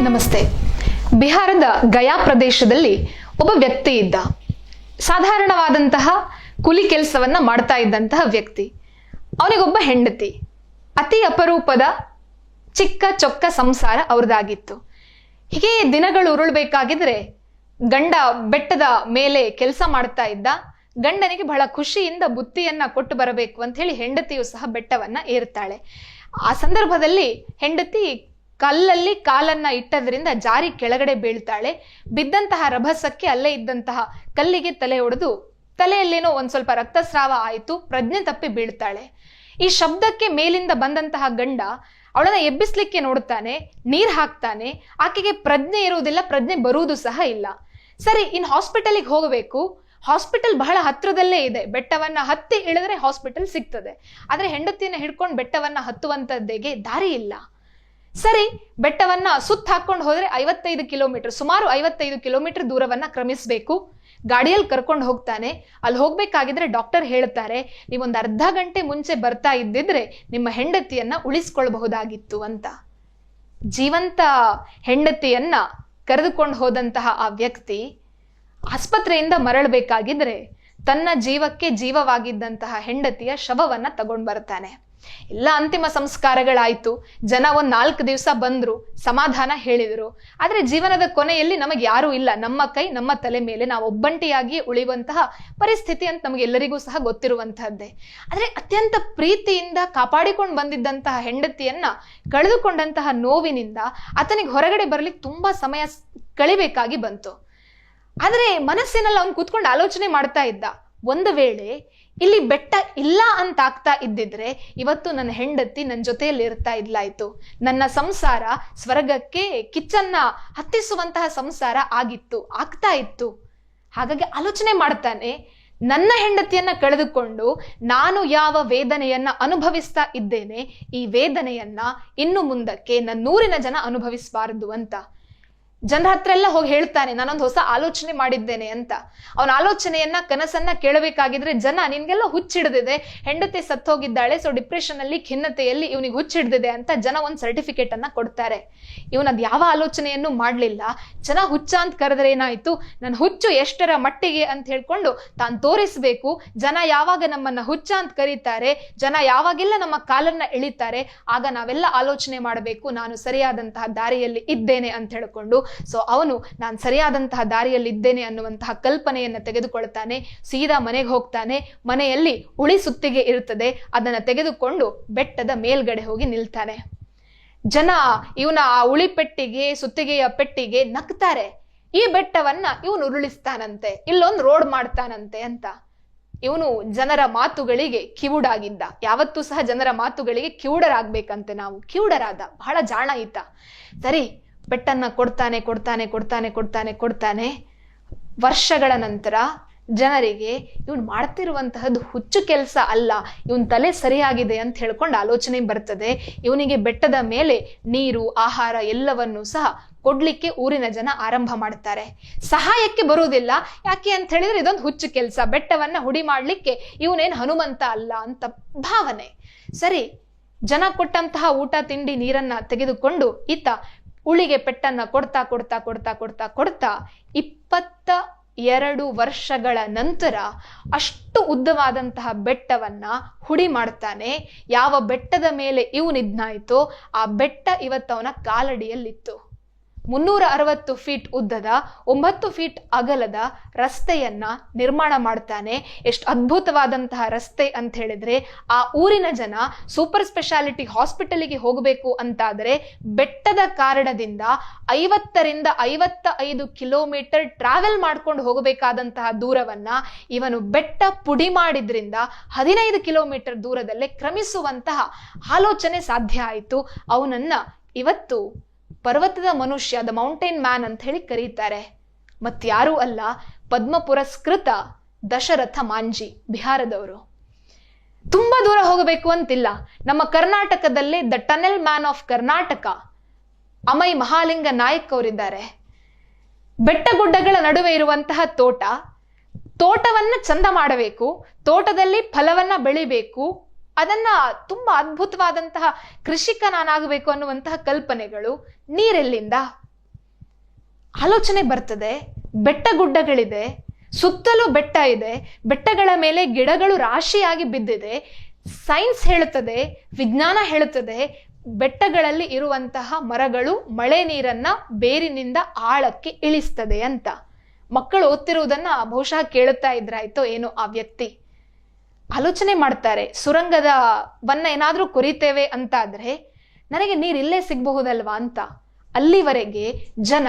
ನಮಸ್ತೆ. ಬಿಹಾರದ ಗಯಾ ಪ್ರದೇಶದಲ್ಲಿ ಒಬ್ಬ ವ್ಯಕ್ತಿ ಇದ್ದ. ಸಾಧಾರಣವಾದಂತಹ ಕುಲಿ ಕೆಲಸವನ್ನ ಮಾಡ್ತಾ ಇದ್ದಂತಹ ವ್ಯಕ್ತಿ. ಅವನಿಗೊಬ್ಬ ಹೆಂಡತಿ. ಅತಿ ಅಪರೂಪದ ಚಿಕ್ಕ ಚೊಕ್ಕ ಸಂಸಾರ ಅವ್ರದ್ದಾಗಿತ್ತು. ಹೀಗೆ ದಿನಗಳು ಉರುಳ್ಬೇಕಾಗಿದ್ರೆ ಗಂಡ ಬೆಟ್ಟದ ಮೇಲೆ ಕೆಲಸ ಮಾಡ್ತಾ ಇದ್ದ. ಗಂಡನಿಗೆ ಬಹಳ ಖುಷಿಯಿಂದ ಬುತ್ತಿಯನ್ನ ಕೊಟ್ಟು ಬರಬೇಕು ಅಂತ ಹೇಳಿ ಹೆಂಡತಿಯು ಸಹ ಬೆಟ್ಟವನ್ನ ಏರ್ತಾಳೆ ಆ ಸಂದರ್ಭದಲ್ಲಿ ಹೆಂಡತಿ ಕಲ್ಲಲ್ಲಿ ಕಾಲನ್ನ ಇಟ್ಟದ್ರಿಂದ ಜಾರಿ ಕೆಳಗಡೆ ಬೀಳ್ತಾಳೆ. ಬಿದ್ದಂತಹ ರಭಸಕ್ಕೆ ಅಲ್ಲೇ ಇದ್ದಂತಹ ಕಲ್ಲಿಗೆ ತಲೆ ಒಡೆದು ತಲೆಯಲ್ಲೇನೋ ಒಂದ್ ಸ್ವಲ್ಪ ರಕ್ತಸ್ರಾವ ಆಯಿತು, ಪ್ರಜ್ಞೆ ತಪ್ಪಿ ಬೀಳ್ತಾಳೆ. ಈ ಶಬ್ದಕ್ಕೆ ಮೇಲಿಂದ ಬಂದಂತಹ ಗಂಡ ಅವಳನ್ನ ಎಬ್ಬಿಸ್ಲಿಕ್ಕೆ ನೋಡ್ತಾನೆ, ನೀರ್ ಹಾಕ್ತಾನೆ, ಆಕೆಗೆ ಪ್ರಜ್ಞೆ ಇರುವುದಿಲ್ಲ, ಪ್ರಜ್ಞೆ ಬರುವುದು ಸಹ ಇಲ್ಲ. ಸರಿ, ಇನ್ ಹಾಸ್ಪಿಟಲ್ಗೆ ಹೋಗಬೇಕು. ಹಾಸ್ಪಿಟಲ್ ಬಹಳ ಹತ್ತಿರದಲ್ಲೇ ಇದೆ. ಬೆಟ್ಟವನ್ನ ಹತ್ತಿ ಇಳಿದ್ರೆ ಹಾಸ್ಪಿಟಲ್ ಸಿಗ್ತದೆ. ಆದ್ರೆ ಹೆಂಡತಿಯನ್ನ ಹಿಡ್ಕೊಂಡು ಬೆಟ್ಟವನ್ನ ಹತ್ತುವಂತದ್ದೇಗೆ ದಾರಿ ಇಲ್ಲ. ಸರಿ, ಬೆಟ್ಟವನ್ನ ಸುತ್ತ ಹಾಕೊಂಡು ಹೋದ್ರೆ ಐವತ್ತೈದು ಕಿಲೋಮೀಟರ್, ಸುಮಾರು ಐವತ್ತೈದು ಕಿಲೋಮೀಟರ್ ದೂರವನ್ನ ಕ್ರಮಿಸಬೇಕು. ಗಾಡಿಯಲ್ಲಿ ಕರ್ಕೊಂಡು ಹೋಗ್ತಾನೆ. ಅಲ್ಲಿ ಹೋಗ್ಬೇಕಾಗಿದ್ರೆ ಡಾಕ್ಟರ್ ಹೇಳ್ತಾರೆ ನೀವೊಂದು ಅರ್ಧ ಗಂಟೆ ಮುಂಚೆ ಬರ್ತಾ ಇದ್ದಿದ್ರೆ ನಿಮ್ಮ ಹೆಂಡತಿಯನ್ನ ಉಳಿಸ್ಕೊಳ್ಬಹುದಾಗಿತ್ತು ಅಂತ. ಜೀವಂತ ಹೆಂಡತಿಯನ್ನ ಕರೆದುಕೊಂಡು ಹೋದಂತಹ ಆ ವ್ಯಕ್ತಿ ಆಸ್ಪತ್ರೆಯಿಂದ ಮರಳಬೇಕಾಗಿದ್ರೆ ತನ್ನ ಜೀವಕ್ಕೆ ಜೀವವಾಗಿದ್ದಂತಹ ಹೆಂಡತಿಯ ಶವವನ್ನ ತಗೊಂಡ್ ಬರ್ತಾನೆ. ಎಲ್ಲ ಅಂತಿಮ ಸಂಸ್ಕಾರಗಳಾಯ್ತು. ಜನ ಒಂದ್ ನಾಲ್ಕು ದಿವಸ ಬಂದ್ರು, ಸಮಾಧಾನ ಹೇಳಿದರು. ಆದ್ರೆ ಜೀವನದ ಕೊನೆಯಲ್ಲಿ ನಮಗೆ ಯಾರೂ ಇಲ್ಲ. ನಮ್ಮ ಕೈ, ನಮ್ಮ ತಲೆ ಮೇಲೆ ನಾವು ಒಬ್ಬಂಟಿಯಾಗಿ ಉಳಿಯುವಂತಹ ಪರಿಸ್ಥಿತಿ ಅಂತ ನಮಗೆ ಎಲ್ಲರಿಗೂ ಸಹ ಗೊತ್ತಿರುವಂತಹದ್ದೇ. ಆದ್ರೆ ಅತ್ಯಂತ ಪ್ರೀತಿಯಿಂದ ಕಾಪಾಡಿಕೊಂಡು ಬಂದಿದ್ದಂತಹ ಹೆಂಡತಿಯನ್ನ ಕಳೆದುಕೊಂಡಂತಹ ನೋವಿನಿಂದ ಆತನಿಗೆ ಹೊರಗಡೆ ಬರ್ಲಿಕ್ಕೆ ತುಂಬಾ ಸಮಯ ಕಳಿಬೇಕಾಗಿ ಬಂತು. ಆದ್ರೆ ಮನಸ್ಸಿನಲ್ಲಿ ಅವನು ಕೂತ್ಕೊಂಡು ಆಲೋಚನೆ ಮಾಡ್ತಾ ಇದ್ದ. ಒಂದು ವೇಳೆ ಇಲ್ಲಿ ಬೆಟ್ಟ ಇಲ್ಲ ಅಂತ ಆಗ್ತಾ ಇದ್ದಿದ್ರೆ ಇವತ್ತು ನನ್ನ ಹೆಂಡತಿ ನನ್ನ ಜೊತೆಯಲ್ಲಿ ಇರ್ತಾ ಇದ್ಲಾಯ್ತು. ನನ್ನ ಸಂಸಾರ ಸ್ವರ್ಗಕ್ಕೆ ಕಿಚ್ಚನ್ನ ಹತ್ತಿಸುವಂತಹ ಸಂಸಾರ ಆಗಿತ್ತು, ಆಗ್ತಾ ಇತ್ತು. ಹಾಗಾಗಿ ಆಲೋಚನೆ ಮಾಡ್ತಾನೆ. ನನ್ನ ಹೆಂಡತಿಯನ್ನ ಕಳೆದುಕೊಂಡು ನಾನು ಯಾವ ವೇದನೆಯನ್ನ ಅನುಭವಿಸ್ತಾ ಇದ್ದೇನೆ, ಈ ವೇದನೆಯನ್ನ ಇನ್ನು ಮುಂದಕ್ಕೆ ನನ್ನೂರಿನ ಜನ ಅನುಭವಿಸಬಾರದು ಅಂತ. ಜನರ ಹತ್ರ ಎಲ್ಲ ಹೋಗಿ ಹೇಳ್ತಾನೆ, ನಾನೊಂದು ಹೊಸ ಆಲೋಚನೆ ಮಾಡಿದ್ದೇನೆ ಅಂತ. ಅವನ ಆಲೋಚನೆಯನ್ನ, ಕನಸನ್ನ ಕೇಳಬೇಕಾಗಿದ್ರೆ ಜನ ನಿನ್ಗೆಲ್ಲ ಹುಚ್ಚಿಡ್ದಿದೆ. ಹೆಂಡತಿ ಸತ್ತೋಗಿದ್ದಾಳೆ ಸೊ ಡಿಪ್ರೆಷನ್ ಅಲ್ಲಿ, ಖಿನ್ನತೆಯಲ್ಲಿ ಇವನಿಗೆ ಹುಚ್ಚಿಡ್ದಿದೆ ಅಂತ ಜನ ಒಂದು ಸರ್ಟಿಫಿಕೇಟ್ ಅನ್ನ ಕೊಡ್ತಾರೆ. ಇವನ್ ಅದ್ ಯಾವ ಆಲೋಚನೆಯನ್ನು ಮಾಡ್ಲಿಲ್ಲ. ಜನ ಹುಚ್ಚ ಅಂತ ಕರೆದ್ರೆ ಏನಾಯ್ತು? ನನ್ನ ಹುಚ್ಚು ಎಷ್ಟರ ಮಟ್ಟಿಗೆ ಅಂತ ಹೇಳ್ಕೊಂಡು ತಾನು ತೋರಿಸ್ಬೇಕು, ಜನ ಯಾವಾಗ ನಮ್ಮನ್ನ ಹುಚ್ಚ ಅಂತ ಕರೀತಾರೆ, ಜನ ಯಾವಾಗೆಲ್ಲ ನಮ್ಮ ಕಾಲನ್ನ ಎಳಿತಾರೆ, ಆಗ ನಾವೆಲ್ಲ ಆಲೋಚನೆ ಮಾಡಬೇಕು, ನಾನು ಸರಿಯಾದಂತಹ ದಾರಿಯಲ್ಲಿ ಇದ್ದೇನೆ ಅಂತ ಹೇಳ್ಕೊಂಡು ಸೊ ಅವನು, ನಾನು ಸರಿಯಾದಂತಹ ದಾರಿಯಲ್ಲಿದ್ದೇನೆ ಅನ್ನುವಂತಹ ಕಲ್ಪನೆಯನ್ನು ತೆಗೆದುಕೊಳ್ತಾನೆ, ಸೀದಾ ಮನೆಗೆ ಹೋಗ್ತಾನೆ. ಮನೆಯಲ್ಲಿ ಉಳಿ ಸುತ್ತಿಗೆ ಇರುತ್ತದೆ. ಅದನ್ನ ತೆಗೆದುಕೊಂಡು ಬೆಟ್ಟದ ಮೇಲ್ಗಡೆ ಹೋಗಿ ನಿಲ್ತಾನೆ. ಜನ ಇವನ ಆ ಉಳಿ ಪೆಟ್ಟಿಗೆ, ಸುತ್ತಿಗೆಯ ಪೆಟ್ಟಿಗೆ ನಗ್ತಾರೆ. ಈ ಬೆಟ್ಟವನ್ನ ಇವನು ಉರುಳಿಸ್ತಾನಂತೆ, ಇಲ್ಲೊಂದು ರೋಡ್ ಮಾಡ್ತಾನಂತೆ ಅಂತ. ಇವನು ಜನರ ಮಾತುಗಳಿಗೆ ಕಿವುಡಾಗಿದ್ದ. ಯಾವತ್ತೂ ಸಹ ಜನರ ಮಾತುಗಳಿಗೆ ಕಿವುಡರಾಗ್ಬೇಕಂತೆ ನಾವು. ಕಿವುಡರಾದ. ಬಹಳ ಜಾಣ ಇತ್ತ ಸರಿ ಬೆಟ್ಟನ್ನ ಕೊಡ್ತಾನೆ ಕೊಡ್ತಾನೆ ಕೊಡ್ತಾನೆ ಕೊಡ್ತಾನೆ ಕೊಡ್ತಾನೆ. ವರ್ಷಗಳ ನಂತರ ಜನರಿಗೆ ಇವನು ಮಾಡ್ತಿರುವಂತಹದ್ದು ಹುಚ್ಚು ಕೆಲಸ ಅಲ್ಲ, ಇವನ್ ತಲೆ ಸರಿಯಾಗಿದೆ ಅಂತ ಹೇಳ್ಕೊಂಡು ಆಲೋಚನೆ ಬರ್ತದೆ. ಇವನಿಗೆ ಬೆಟ್ಟದ ಮೇಲೆ ನೀರು, ಆಹಾರ ಎಲ್ಲವನ್ನೂ ಸಹ ಕೊಡ್ಲಿಕ್ಕೆ ಊರಿನ ಜನ ಆರಂಭ ಮಾಡ್ತಾರೆ. ಸಹಾಯಕ್ಕೆ ಬರುವುದಿಲ್ಲ. ಯಾಕೆ ಅಂತ ಹೇಳಿದ್ರೆ ಇದೊಂದು ಹುಚ್ಚು ಕೆಲಸ. ಬೆಟ್ಟವನ್ನ ಹುಡಿ ಮಾಡ್ಲಿಕ್ಕೆ ಇವನೇನ್ ಹನುಮಂತ ಅಲ್ಲ ಅಂತ ಭಾವನೆ. ಸರಿ, ಜನ ಕೊಟ್ಟಂತಹ ಊಟ, ತಿಂಡಿ, ನೀರನ್ನ ತೆಗೆದುಕೊಂಡು ಈತ ಉಳಿಗೆ ಪೆಟ್ಟನ್ನ ಕೊಡ್ತಾ ಕೊಡ್ತಾ ಕೊಡ್ತಾ ಕೊಡ್ತಾ ಕೊಡ್ತಾ ಇಪ್ಪತ್ತ ಎರಡು ವರ್ಷಗಳ ನಂತರ ಅಷ್ಟು ಉದ್ದವಾದಂತಹ ಬೆಟ್ಟವನ್ನ ಹುಡಿ ಮಾಡ್ತಾನೆ. ಯಾವ ಬೆಟ್ಟದ ಮೇಲೆ ಇವನಿದ್ನಾಯ್ತೋ ಆ ಬೆಟ್ಟ ಇವತ್ತವನ ಕಾಲಡಿಯಲ್ಲಿತ್ತು. ಮುನ್ನೂರ ಅರವತ್ತು ಫೀಟ್ ಉದ್ದದ ಒಂಬತ್ತು ಫೀಟ್ ಅಗಲದ ರಸ್ತೆಯನ್ನ ನಿರ್ಮಾಣ ಮಾಡ್ತಾನೆ. ಎಷ್ಟು ಅದ್ಭುತವಾದಂತಹ ರಸ್ತೆ ಅಂತ ಹೇಳಿದ್ರೆ ಆ ಊರಿನ ಜನ ಸೂಪರ್ ಸ್ಪೆಷಾಲಿಟಿ ಹಾಸ್ಪಿಟಲಿಗೆ ಹೋಗಬೇಕು ಅಂತಾದರೆ ಬೆಟ್ಟದ ಕಾರಣದಿಂದ ಐವತ್ತರಿಂದ ಐವತ್ತ ಐದು ಕಿಲೋಮೀಟರ್ ಟ್ರಾವೆಲ್ ಮಾಡ್ಕೊಂಡು ಹೋಗಬೇಕಾದಂತಹ ದೂರವನ್ನ ಇವನು ಬೆಟ್ಟ ಪುಡಿ ಮಾಡಿದ್ರಿಂದ ಹದಿನೈದು ಕಿಲೋಮೀಟರ್ ದೂರದಲ್ಲೇ ಕ್ರಮಿಸುವಂತಹ ಆಲೋಚನೆ ಸಾಧ್ಯ ಆಯಿತು. ಅವನನ್ನ ಇವತ್ತು ಪರ್ವತದ ಮನುಷ್ಯ ದ ಮೌಂಟೇನ್ ಮ್ಯಾನ್ ಅಂತ ಹೇಳಿ ಕರೀತಾರೆ. ಮತ್ತಾರೂ ಅಲ್ಲ ಪದ್ಮ ಪುರಸ್ಕೃತ ದಶರಥ ಮಾಂಜಿ, ಬಿಹಾರದವರು. ತುಂಬಾ ದೂರ ಹೋಗಬೇಕು ಅಂತಿಲ್ಲ. ನಮ್ಮ ಕರ್ನಾಟಕದಲ್ಲಿ the tunnel man of Karnataka Amai Mahalinga Naik ಅವರಿದ್ದಾರೆ. ಬೆಟ್ಟಗುಡ್ಡಗಳ ನಡುವೆ ಇರುವಂತಹ ತೋಟ, ತೋಟವನ್ನ ಚಂದ ಮಾಡಬೇಕು, ತೋಟದಲ್ಲಿ ಫಲವನ್ನ ಬೆಳಿಬೇಕು ಅದನ್ನ ತುಂಬಾ ಅದ್ಭುತವಾದಂತಹ ಕೃಷಿಕ ನಾನಾಗಬೇಕು ಅನ್ನುವಂತಹ ಕಲ್ಪನೆಗಳು ನೀರೆಲ್ಲಿಂದ ಆಲೋಚನೆ ಬರ್ತದೆ ಬೆಟ್ಟ ಗುಡ್ಡಗಳಿದೆ ಸುತ್ತಲೂ ಬೆಟ್ಟ ಇದೆ, ಬೆಟ್ಟಗಳ ಮೇಲೆ ಗಿಡಗಳು ರಾಶಿಯಾಗಿ ಬಿದ್ದಿದೆ ಸೈನ್ಸ್ ಹೇಳುತ್ತದೆ, ವಿಜ್ಞಾನ ಹೇಳುತ್ತದೆ, ಬೆಟ್ಟಗಳಲ್ಲಿ ಇರುವಂತಹ ಮರಗಳು ಮಳೆ ನೀರನ್ನ ಬೇರಿನಿಂದ ಆಳಕ್ಕೆ ಇಳಿಸ್ತದೆ ಅಂತ. ಮಕ್ಕಳು ಓದ್ತಿರುವುದನ್ನ ಬಹುಶಃ ಕೇಳುತ್ತಾ ಇದ್ರಾಯ್ತೋ ಏನೋ ಆ ವ್ಯಕ್ತಿ. ಆಲೋಚನೆ ಮಾಡ್ತಾರೆ ಸುರಂಗದ ವನ್ನ ಏನಾದರೂ ಕೊರಿತೇವೆ ಅಂತ ಆದ್ರೆ ನನಗೆ ನೀರಿಲ್ಲೇ ಸಿಗಬಹುದಲ್ವಾ ಅಂತ. ಅಲ್ಲಿವರೆಗೆ ಜನ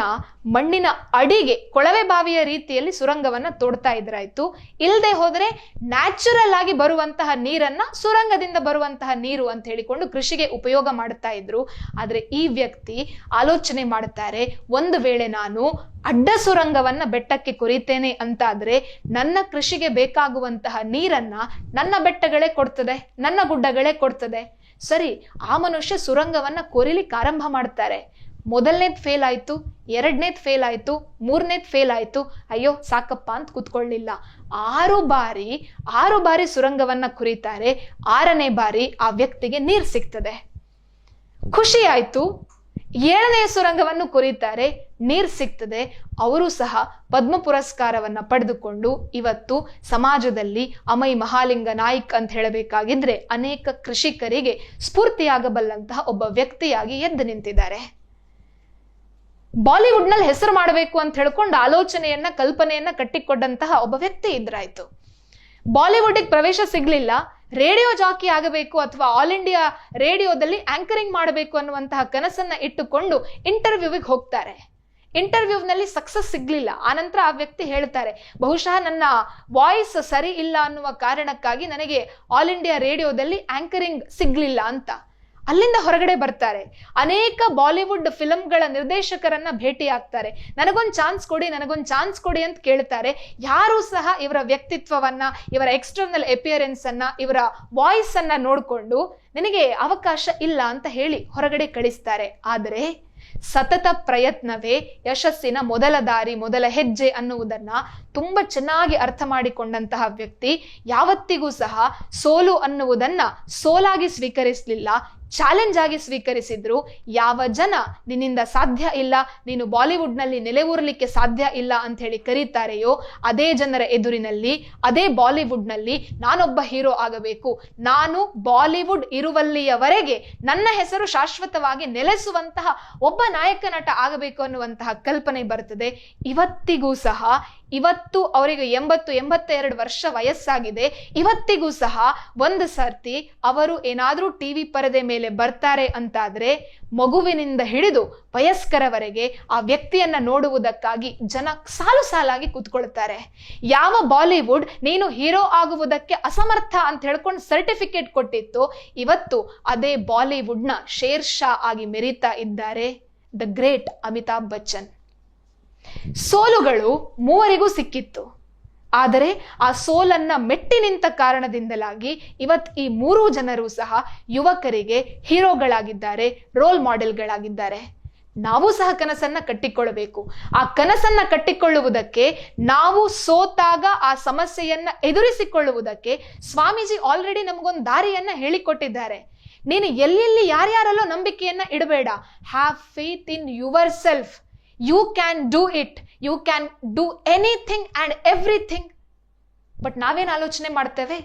ಮಣ್ಣಿನ ಅಡಿಗೆ, ಕೊಳವೆ ಬಾವಿಯ ರೀತಿಯಲ್ಲಿ ಸುರಂಗವನ್ನು ತೋಡ್ತಾ ಇದ್ರಾಯ್ತು. ಇಲ್ಲದೆ ಹೋದರೆ ನ್ಯಾಚುರಲ್ ಆಗಿ ಬರುವಂತಹ ನೀರನ್ನ ಸುರಂಗದಿಂದ ಬರುವಂತಹ ನೀರು ಅಂತ ಹೇಳಿಕೊಂಡು ಕೃಷಿಗೆ ಉಪಯೋಗ ಮಾಡ್ತಾ ಇದ್ರು. ಆದರೆ ಈ ವ್ಯಕ್ತಿ ಆಲೋಚನೆ ಮಾಡ್ತಾರೆ, ಒಂದು ವೇಳೆ ನಾನು ಅಡ್ಡ ಸುರಂಗವನ್ನ ಬೆಟ್ಟಕ್ಕೆ ಕೊರಿತೇನೆ ಅಂತಾದ್ರೆ ನನ್ನ ಕೃಷಿಗೆ ಬೇಕಾಗುವಂತಹ ನೀರನ್ನ ನನ್ನ ಬೆಟ್ಟಗಳೇ ಕೊಡ್ತದೆ, ನನ್ನ ಗುಡ್ಡಗಳೇ ಕೊಡ್ತದೆ. ಸರಿ, ಆ ಮನುಷ್ಯ ಸುರಂಗವನ್ನ ಕೊರಿಲಿಕ್ಕೆ ಆರಂಭ ಮಾಡ್ತಾರೆ. ಮೊದಲನೇದ್ ಫೇಲ್ ಆಯ್ತು, ಎರಡನೇದ್ ಫೇಲ್ ಆಯ್ತು, ಮೂರನೇದ್ ಫೇಲ್ ಆಯ್ತು, ಅಯ್ಯೋ ಸಾಕಪ್ಪ ಅಂತ ಕೂತ್ಕೊಳ್ಳಿಲ್ಲ. ಆರು ಬಾರಿ ಆರು ಬಾರಿ ಸುರಂಗವನ್ನ ಕುರಿತಾರೆ, ಆರನೇ ಬಾರಿ ಆ ವ್ಯಕ್ತಿಗೆ ನೀರು ಸಿಗ್ತದೆ. ಖುಷಿ ಆಯ್ತು, ಏಳನೇ ಸುರಂಗವನ್ನು ಕುರಿತಾರೆ, ನೀರು ಸಿಗ್ತದೆ, ಅವರು ಸಹ ಪದ್ಮ ಪುರಸ್ಕಾರವನ್ನು ಪಡೆದುಕೊಂಡು ಇವತ್ತು ಸಮಾಜದಲ್ಲಿ ಅಮೈ ಮಹಾಲಿಂಗ ನಾಯಕ್ ಅಂತ ಹೇಳಬೇಕಾಗಿದ್ರೆ ಅನೇಕ ಕೃಷಿಕರಿಗೆ ಸ್ಫೂರ್ತಿಯಾಗಬಲ್ಲಂತಹ ಒಬ್ಬ ವ್ಯಕ್ತಿಯಾಗಿ ಎದ್ದು ನಿಂತಿದ್ದಾರೆ. ಬಾಲಿವುಡ್ನಲ್ಲಿ ಹೆಸರು ಮಾಡಬೇಕು ಅಂತ ಹೇಳ್ಕೊಂಡು ಆಲೋಚನೆಯನ್ನ, ಕಲ್ಪನೆಯನ್ನ ಕಟ್ಟಿಕೊಂಡಂತಹ ಒಬ್ಬ ವ್ಯಕ್ತಿ ಇದ್ರಾಯ್ತು. ಬಾಲಿವುಡ್ಗೆ ಪ್ರವೇಶ ಸಿಗ್ಲಿಲ್ಲ. ರೇಡಿಯೋ ಜಾಕಿ ಆಗಬೇಕು ಅಥವಾ ಆಲ್ ಇಂಡಿಯಾ ರೇಡಿಯೋದಲ್ಲಿ ಆಂಕರಿಂಗ್ ಮಾಡಬೇಕು ಅನ್ನುವಂತಹ ಕನಸನ್ನ ಇಟ್ಟುಕೊಂಡು ಇಂಟರ್ವ್ಯೂವಿಗೆ ಹೋಗ್ತಾರೆ. ಇಂಟರ್ವ್ಯೂವ್ನಲ್ಲಿ ಸಕ್ಸಸ್ ಸಿಗ್ಲಿಲ್ಲ. ಆನಂತರ ಆ ವ್ಯಕ್ತಿ ಹೇಳ್ತಾರೆ, ಬಹುಶಃ ನನ್ನ ವಾಯ್ಸ್ ಸರಿ ಇಲ್ಲ ಅನ್ನುವ ಕಾರಣಕ್ಕಾಗಿ ನನಗೆ ಆಲ್ ಇಂಡಿಯಾ ರೇಡಿಯೋದಲ್ಲಿ ಆಂಕರಿಂಗ್ ಸಿಗ್ಲಿಲ್ಲ ಅಂತ. ಅಲ್ಲಿಂದ ಹೊರಗಡೆ ಬರ್ತಾರೆ. ಅನೇಕ ಬಾಲಿವುಡ್ ಫಿಲಮ್ಗಳ ನಿರ್ದೇಶಕರನ್ನ ಭೇಟಿ ಆಗ್ತಾರೆ ನನಗೊಂದು ಚಾನ್ಸ್ ಕೊಡಿ, ನನಗೊಂದು ಚಾನ್ಸ್ ಕೊಡಿ ಅಂತ ಕೇಳ್ತಾರೆ. ಯಾರೂ ಸಹ ಇವರ ವ್ಯಕ್ತಿತ್ವವನ್ನ, ಇವರ ಎಕ್ಸ್ಟರ್ನಲ್ ಅಪಿಯರೆನ್ಸ್ ಅನ್ನ, ಇವರ ವಾಯ್ಸ್ ಅನ್ನ ನೋಡಿಕೊಂಡು ನಿನಗೆ ಅವಕಾಶ ಇಲ್ಲ ಅಂತ ಹೇಳಿ ಹೊರಗಡೆ ಕಳಿಸ್ತಾರೆ. ಆದರೆ ಸತತ ಪ್ರಯತ್ನವೇ ಯಶಸ್ಸಿನ ಮೊದಲ ದಾರಿ, ಮೊದಲ ಹೆಜ್ಜೆ ಅನ್ನುವುದನ್ನ ತುಂಬಾ ಚೆನ್ನಾಗಿ ಅರ್ಥ ಮಾಡಿಕೊಂಡಂತಹ ವ್ಯಕ್ತಿ ಯಾವತ್ತಿಗೂ ಸಹ ಸೋಲು ಅನ್ನುವುದನ್ನ ಸೋಲಾಗಿ ಸ್ವೀಕರಿಸಲಿಲ್ಲ. ಚಾಲೆಂಜ್ ಆಗಿ ಸ್ವೀಕರಿಸಿದ್ರು. ಯಾವ ಜನ, ನಿನ್ನಿಂದ ಸಾಧ್ಯ ಇಲ್ಲ, ನೀನು ಬಾಲಿವುಡ್ನಲ್ಲಿ ನೆಲೆಯೂರಲಿಕ್ಕೆ ಸಾಧ್ಯ ಇಲ್ಲ ಅಂತ ಹೇಳಿ ಕರೀತಾರೆಯೋ, ಅದೇ ಜನರ ಎದುರಿನಲ್ಲಿ, ಅದೇ ಬಾಲಿವುಡ್ನಲ್ಲಿ ನಾನೊಬ್ಬ ಹೀರೋ ಆಗಬೇಕು. ನಾನು ಬಾಲಿವುಡ್ ಇರುವಲ್ಲಿಯವರೆಗೆ ನನ್ನ ಹೆಸರು ಶಾಶ್ವತವಾಗಿ ನೆಲೆಸುವಂತಹ ಒಬ್ಬ ನಾಯಕ ನಟ ಆಗಬೇಕು ಅನ್ನುವಂತಹ ಕಲ್ಪನೆ ಬರ್ತದೆ. ಇವತ್ತಿಗೂ ಸಹ ಇವತ್ತು ಅವರಿಗೆ ಎಂಬತ್ತು, ಎಂಬತ್ತೆರಡು ವರ್ಷ ವಯಸ್ಸಾಗಿದೆ. ಇವತ್ತಿಗೂ ಸಹ ಒಂದು ಸರ್ತಿ ಅವರು ಏನಾದರೂ ಟಿ ವಿ ಪರದೆ ಮೇಲೆ ಬರ್ತಾರೆ ಅಂತಾದರೆ ಮಗುವಿನಿಂದ ಹಿಡಿದು ವಯಸ್ಕರವರೆಗೆ ಆ ವ್ಯಕ್ತಿಯನ್ನು ನೋಡುವುದಕ್ಕಾಗಿ ಜನ ಸಾಲು ಸಾಲಾಗಿ ಕೂತ್ಕೊಳ್ತಾರೆ. ಯಾವ ಬಾಲಿವುಡ್ ನೀನು ಹೀರೋ ಆಗುವುದಕ್ಕೆ ಅಸಮರ್ಥ ಅಂತ ಹೇಳ್ಕೊಂಡು ಸರ್ಟಿಫಿಕೇಟ್ ಕೊಟ್ಟಿತ್ತು, ಇವತ್ತು ಅದೇ ಬಾಲಿವುಡ್ನ ಶೇರ್ ಶಾ ಆಗಿ ಮೆರೀತಾ ಇದ್ದಾರೆ. The great Amitabh Bachchan. ಸೋಲುಗಳು ಮೂವರಿಗೂ ಸಿಕ್ಕಿತ್ತು. ಆದರೆ ಆ ಸೋಲನ್ನ ಮೆಟ್ಟಿ ನಿಂತ ಕಾರಣದಿಂದಲಾಗಿ ಇವತ್ತು ಈ ಮೂರೂ ಜನರು ಸಹ ಯುವಕರಿಗೆ ಹೀರೋಗಳಾಗಿದ್ದಾರೆ, ರೋಲ್ ಮಾಡೆಲ್ಗಳಾಗಿದ್ದಾರೆ. ನಾವು ಸಹ ಕನಸನ್ನ ಕಟ್ಟಿಕೊಳ್ಳಬೇಕು. ಆ ಕನಸನ್ನ ಕಟ್ಟಿಕೊಳ್ಳುವುದಕ್ಕೆ, ನಾವು ಸೋತಾಗ ಆ ಸಮಸ್ಯೆಯನ್ನ ಎದುರಿಸಿಕೊಳ್ಳುವುದಕ್ಕೆ ಸ್ವಾಮೀಜಿ ಆಲ್ರೆಡಿ ನಮಗೊಂದು ದಾರಿಯನ್ನ ಹೇಳಿಕೊಟ್ಟಿದ್ದಾರೆ. ನೀನು ಎಲ್ಲೆಲ್ಲಿ ಯಾರ್ಯಾರಲ್ಲೋ ನಂಬಿಕೆಯನ್ನ ಇಡಬೇಡ. Have faith in your self you can do it you can do anything and everything but ನಾವೇನು ಆಲೋಚನೆ ಮಾಡ್ತೇವೆ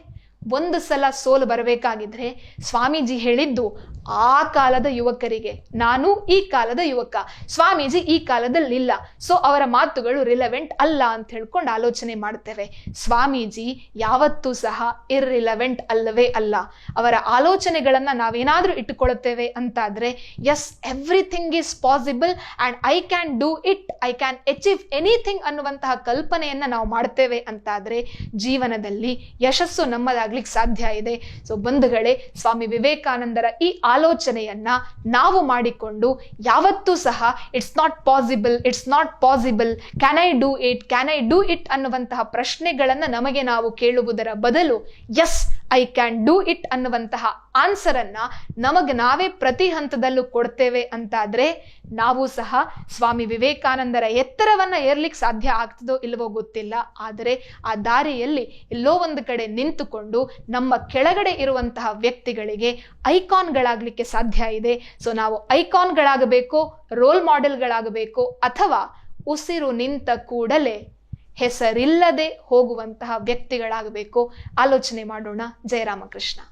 ಒಂದು ಸಲ ಸೋಲು ಬರಬೇಕಾಗಿದ್ರೆ ಸ್ವಾಮೀಜಿ ಹೇಳಿದ್ದು ಆ ಕಾಲದ ಯುವಕರಿಗೆ, ನಾನು ಈ ಕಾಲದ ಯುವಕ, ಸ್ವಾಮೀಜಿ ಈ ಕಾಲದಲ್ಲಿಲ್ಲ ಸೊ ಅವರ ಮಾತುಗಳು ರಿಲೆವೆಂಟ್ ಅಲ್ಲ ಅಂತ ಹೇಳ್ಕೊಂಡು ಆಲೋಚನೆ ಮಾಡ್ತೇವೆ ಸ್ವಾಮೀಜಿ, ಯಾವತ್ತೂ ಸಹ ಇರ್ರಿಲೆವೆಂಟ್ ಅಲ್ಲವೇ ಅಲ್ಲ. ಅವರ ಆಲೋಚನೆಗಳನ್ನ ನಾವೇನಾದರೂ ಇಟ್ಟುಕೊಳ್ಳುತ್ತೇವೆ ಅಂತಾದ್ರೆ yes everything is possible and I can do it I can achieve anything ಅನ್ನುವಂತಹ ಕಲ್ಪನೆಯನ್ನ ನಾವು ಮಾಡ್ತೇವೆ ಅಂತಾದ್ರೆ, ಜೀವನದಲ್ಲಿ ಯಶಸ್ಸು ನಮ್ಮದಾಗ್ಲಿಕ್ಕೆ ಸಾಧ್ಯ ಇದೆ. ಸೊ ಬಂಧುಗಳೇ, ಸ್ವಾಮಿ ವಿವೇಕಾನಂದರ ಈ ಆಲೋಚನೆಯನ್ನ ನಾವು ಮಾಡಿಕೊಂಡು ಯಾವತ್ತೂ ಸಹ it's not possible it's not possible can I do it can I do it ಅನ್ನುವಂತಹ ಪ್ರಶ್ನೆಗಳನ್ನ ನಮಗೆ ನಾವು ಕೇಳುವುದರ ಬದಲು yes I can do it ಅನ್ನುವಂತಹ ಆನ್ಸರ್ ಅನ್ನ ನಮಗೆ ನಾವೇ ಪ್ರತಿ ಹಂತದಲ್ಲೂ ಕೊಡ್ತೇವೆ ಅಂತಾದರೆ ನಾವು ಸಹ ಸ್ವಾಮಿ ವಿವೇಕಾನಂದರ ಎತ್ತರವನ್ನ ಏರ್ಲಿಕ್ಕೆ ಸಾಧ್ಯ ಆಗ್ತದೋ ಇಲ್ವೋ ಗೊತ್ತಿಲ್ಲ. ಆದರೆ ಆ ದಾರಿಯಲ್ಲಿ ಎಲ್ಲೋ ಒಂದು ಕಡೆ ನಿಂತುಕೊಂಡು ನಮ್ಮ ಕೆಳಗಡೆ ಇರುವಂತಹ ವ್ಯಕ್ತಿಗಳಿಗೆ ಐಕಾನ್ಗಳಾಗಲಿಕ್ಕೆ ಸಾಧ್ಯ ಇದೆ. ಸೊ ನಾವು ಐಕಾನ್ಗಳಾಗಬೇಕು, ರೋಲ್ ಮಾಡೆಲ್ಗಳಾಗಬೇಕು ಅಥವಾ ಉಸಿರು ನಿಂತ ಕೂಡಲೇ ಹೆಸರಿಲ್ಲದೆ ಹೋಗುವಂತಹ ವ್ಯಕ್ತಿಗಳಾಗಬೇಕು. ಆಲೋಚನೆ ಮಾಡೋಣ. ಜಯರಾಮಕೃಷ್ಣ.